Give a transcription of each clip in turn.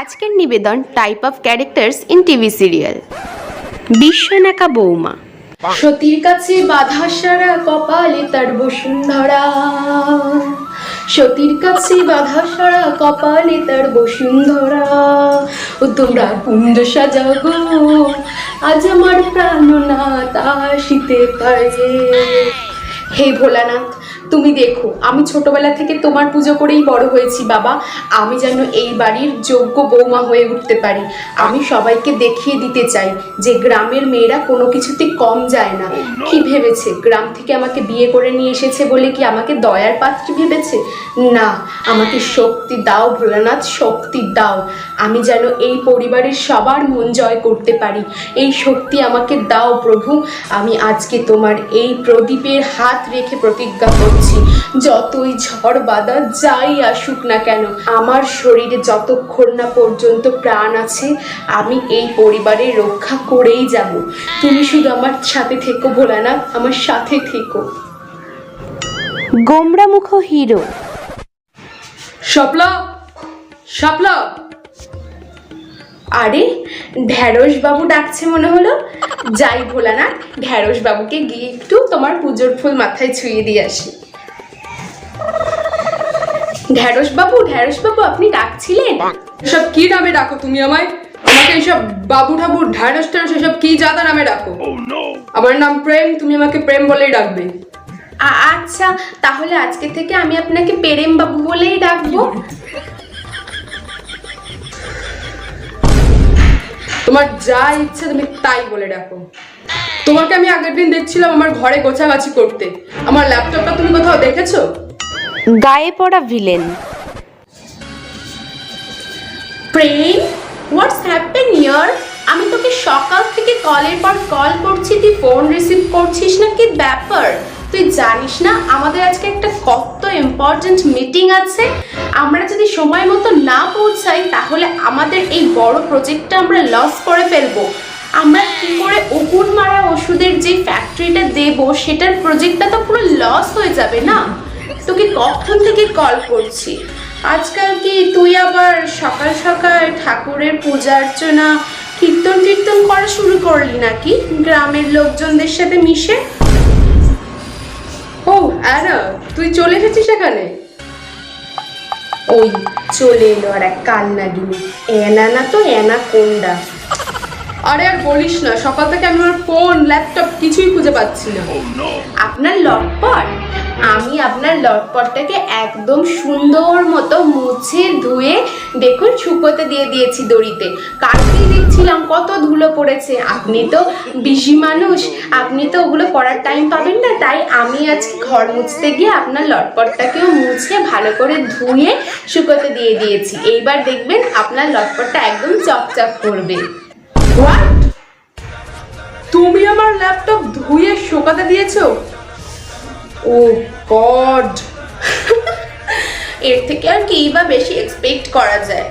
আজকের নিবেদন type of characters in TV serial বিশ্বনাকা বৌমা। সতীর কাছে বাধা সারা কপালে তার বসুন্ধরা সতীর কাছে বাধা সারা কপালে তার বসুন্ধরা ও তোমরা কুঞ্জ সাজাও গো আজ আমার প্রাণনাথ আসিতে পারে। হে ভোলানাথ তুমি দেখো আমি ছোটবেলা থেকে তোমার পুজো করেই বড় হয়েছি বাবা। আমি যেন এই বাড়ির যোগ্য বৌমা হয়ে উঠতে পারি। আমি সবাইকে দেখিয়ে দিতে চাই যে গ্রামের মেয়েরা কোনো কিছুতে কম যায় না। কি ভেবেছে? গ্রাম থেকে আমাকে বিয়ে করে নিয়ে এসেছে বলে কি আমাকে দয়ার পাত্র ভেবেছে? না আমাকে শক্তি দাও ভোলানাথ শক্তি দাও। আমি যেন এই পরিবারের সবার মন জয় করতে পারি। এই শক্তি আমাকে দাও প্রভু। আমি আজকে তোমার এই প্রদীপের হাত রেখে প্রতিজ্ঞা করছি। যতই ঝড় বাদা যাই আসুক না কেন আমার শরীরে যতক্ষণ না পর্যন্ত প্রাণ আছে আমি এই পরিবারের রক্ষা করেই যাব। তুমি শুধু আমার সাথে থেকো ভোলা ভোলানাথ আমার সাথে থেকো। গোমরা গোমরামুখ হিরো। শাপলা শাপলা আরে ঢ্যাঁড়স বাবু ডাকছে মনে হলো? যাই ভোলানাথ ঢ্যাঁড়স বাবুকে গিয়ে একটু তোমার পুজোর ফুল মাথায় ছুঁয়ে দিয়ে আসি। ঢ্যাঁড়স বাবু ঢ্যাঁড়স বাবু আপনি ডাকছিলেন। এসব কি নামে ডাকো তুমি আমায়? আমাকে এইসব বাবু ঠাবু ঢ্যাঁড়স ট্যাঁড়স এসব কি জাদা নামে ডাকো? আমার নাম প্রেম তুমি আমাকে প্রেম বলেই ডাকবে। আচ্ছা তাহলে আজকে থেকে আমি আপনাকে পেরেম বাবু বলেই ডাকবো। তোমার যা ইচ্ছা তুমি তাই বলে ডাকো। তোমাকে আমি আগের দিন দেখছিলাম আমার ঘরে গোছাগাছি করতে। আমার ল্যাপটপটা তুমি কোথাও দেখেছ? গায়ে পড়া ভিলেন প্রেম হোয়াটস হ্যাপেন ইয়ার আমি তোকে সকাল থেকে কলের পর কল করছি, তুই ফোন রিসিভ করছিস না? কি ব্যাপার? তুই জানিস না, আমাদের আজকে একটা কত ইম্পর্ট্যান্ট মিটিং আছে? আমরা যদি সময় মতো না পৌঁছাই, তাহলে আমাদের এই বড় প্রজেক্টটা আমরা লস করে ফেলব। আমরা কি করে উকুন মারা ওষুধের যে ফ্যাক্টরিটা দেব, সেটার প্রজেক্টটা তো পুরো লস হয়ে যাবে না? তোকে কখন থেকে কল করছি? আজকাল কি তুই আবার সকাল সকাল ঠাকুরের পূজা অর্চনা, কীর্তন কীর্তন করা শুরু করলি নাকি? গ্রামের লোকজনদের সাথে মিশে? ও অ্যানা তুই চলে এসেছিস এখানে? ওই চলে এলো আর এক কান্নাগিনি এনা না তো এনা কোনডা আরে আর বলিস না সকাল থেকে আমি আমার ফোন ল্যাপটপ কিছুই খুঁজে পাচ্ছি না। আপনার লটপট? আমি আপনার লটপটটাকে একদম সুন্দর মতো মুছে ধুয়ে দেখুন শুকোতে দিয়ে দিয়েছি দড়িতে। কালকেই দেখছিলাম কত ধুলো পড়েছে। আপনি তো বিজি মানুষ আপনি তো ওগুলো করার টাইম পাবেন না তাই আমি আজকে ঘর মুছতে গিয়ে আপনার লটপটটাকেও মুছে ভালো করে ধুয়ে শুকোতে দিয়ে দিয়েছি। এইবার দেখবেন আপনার লটপটটা একদম চকচক করবে। হোয়াট তুমি আমার ল্যাপটপ ধুয়ে শোকাতে দিয়েছ? ও গড এর থেকে আর কি বা বেশি এক্সপেক্ট করা যায়।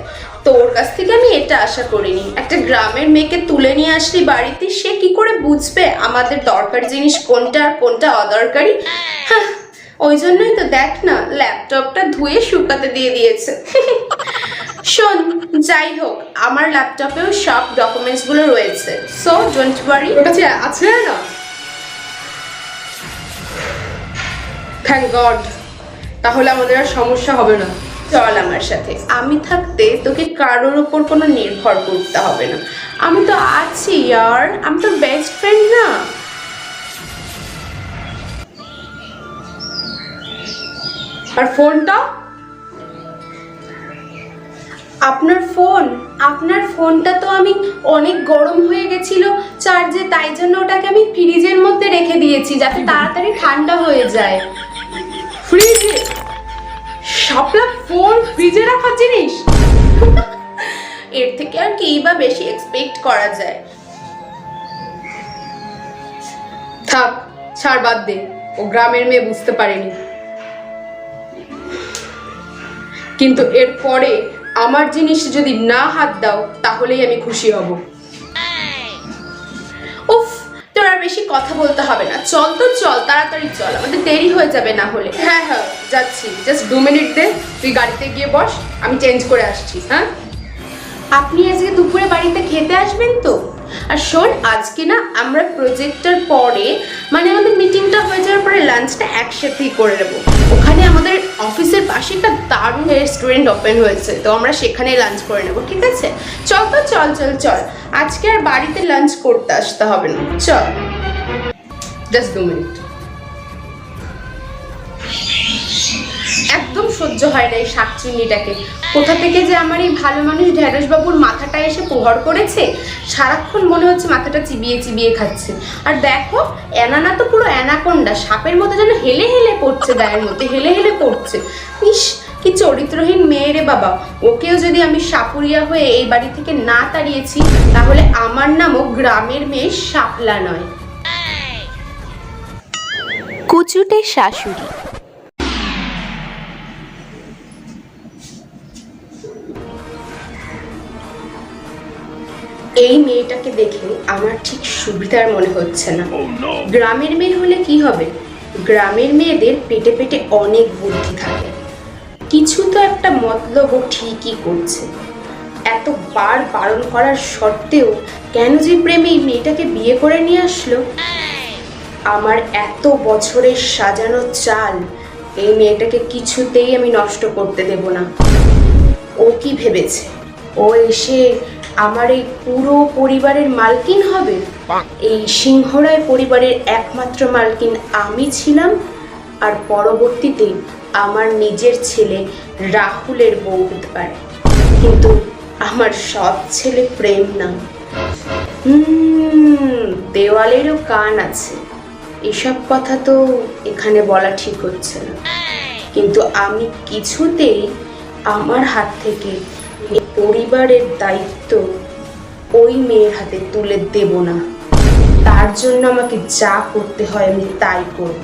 তোর কাছ থেকে আমি এটা আশা করিনি। একটা গ্রামের মেয়েকে তুলে নিয়ে আসলি বাড়িতে, সে কি করে বুঝবে আমাদের দরকারি জিনিস কোনটা আর কোনটা অদরকারি? ওই জন্যই তো দেখ না ল্যাপটপটা ধুয়ে শুকাতে দিয়ে দিয়েছে। শোন যাই হোক আমার ল্যাপটপেও সব ডকুমেন্টসগুলো রয়েছে। সো ডোন্ট ওয়ারি ওর কাছে আছে না? থ্যাংক গড তাহলে আমাদের আর সমস্যা হবে না। চল আমার সাথে। আমি থাকতে তোকে কারোর উপর কোনো নির্ভর করতে হবে না। আমি তো আছি ইয়ার। আমি তো বেস্ট ফ্রেন্ড না। আর ফোনটা আপনার ফোন? আপনার ফোনটা তো আমি অনেক গরম হয়ে গেছিল চার্জে তাই জন্য ওটাকে আমি ফ্রিজের মধ্যে রেখে দিয়েছি যাতে তাড়াতাড়ি ঠান্ডা হয়ে যায়। ফ্রিজে? শাপলা ফোন ফ্রিজে রাখার জিনিস? এর থেকে আর কি বা বেশি এক্সপেক্ট করা যায়। থাক ছাড় বাদ দে ও গ্রামের মেয়ে বুঝতে পারেনি। কিন্তু এরপরে আমার জিনিস যদি না হাত দাও, তাহলেই আমি খুশি হব। উফ, তোর আর বেশি কথা বলতে হবে না। চল তো, চল, তাড়াতাড়ি চল। আমাদের দেরি হয়ে যাবে না হলে। হ্যাঁ হ্যাঁ যাচ্ছি। জাস্ট দু মিনিট দে, তুই গাড়িতে গিয়ে বস, আমি চেঞ্জ করে আসছি হ্যাঁ? আপনি আজকে দুপুরে বাড়িতে খেতে আসবেন তো? আর শোন, আজকে না আমরা প্রজেক্টটার পরে মানে আমাদের মিটিংটা হয়ে যাওয়ার পরে লাঞ্চটা একসাথেই করে নেব। ওখানে আমাদের অফিসের পাশে একটা দারুণ রেস্টুরেন্ট ওপেন হয়েছে, তো আমরা সেখানে লাঞ্চ করে নেব, ঠিক আছে? চল তো, চল চল চল। আজকে আর বাড়িতে লাঞ্চ করতে আসতে হবে না। চল। জাস্ট দু মিনিট সহ্য হয় না এই শাকচুন্নিটাকে। কোথা থেকে যে আমার এই ভালো মানুষ ঢ্যাঁড়সবাবুর মাথাটা এসে প্রহর করেছে? সারাক্ষণ মনে হচ্ছে মাথাটা চিবিয়ে চিবিয়ে খাচ্ছে। আর দেখো, অ্যানানা তো পুরো অ্যানাকোন্ডা, সাপের মতো যেন হেলে হেলে পড়ছে গায়ের মধ্যে হেলে হেলে পড়ছে ইস, কি চরিত্রহীন মেয়ে রে বাবা। ওকেও যদি আমি সাপুরিয়া হয়ে এই বাড়ি থেকে না তাড়িয়েছি, তাহলে আমার নামও গ্রামের মেয়ে শাপলা নয়। কুচুটে শাশুড়ি। এই মেয়েটাকে দেখে আমার ঠিক সুবিধার মনে হচ্ছে না। গ্রামের মেয়ে হলে কি হবে? গ্রামের মেয়েদের পেটে পেটে অনেক বুদ্ধি থাকে। কিছু তো একটা মতলব ও ঠিকই করছে। এত বার বারণ করার সত্ত্বেও কেন যে প্রেমে এই মেয়েটাকে বিয়ে করে নিয়ে আসলো? আমার এত বছরের সাজানো চাল এই মেয়েটাকে কিছুতেই আমি নষ্ট করতে দেব না। ও কি ভেবেছে? ও এসে আমার এই পুরো পরিবারের মালকিন হবে? এই সিংহরায় পরিবারের একমাত্র মালকিন আমি ছিলাম আর পরবর্তীতে আমার নিজের ছেলে রাহুলের বউ হতে পারে। কিন্তু আমার সব ছেলে প্রেম না। দেওয়ালেরও কান আছে। এসব কথা তো এখানে বলা ঠিক হচ্ছে না। কিন্তু আমি কিছুতেই আমার হাত থেকে পরিবারের দায়িত্ব ওই মেয়ের হাতে তুলে দেব না। তার জন্য আমাকে যা করতে হয় আমি তাই করব।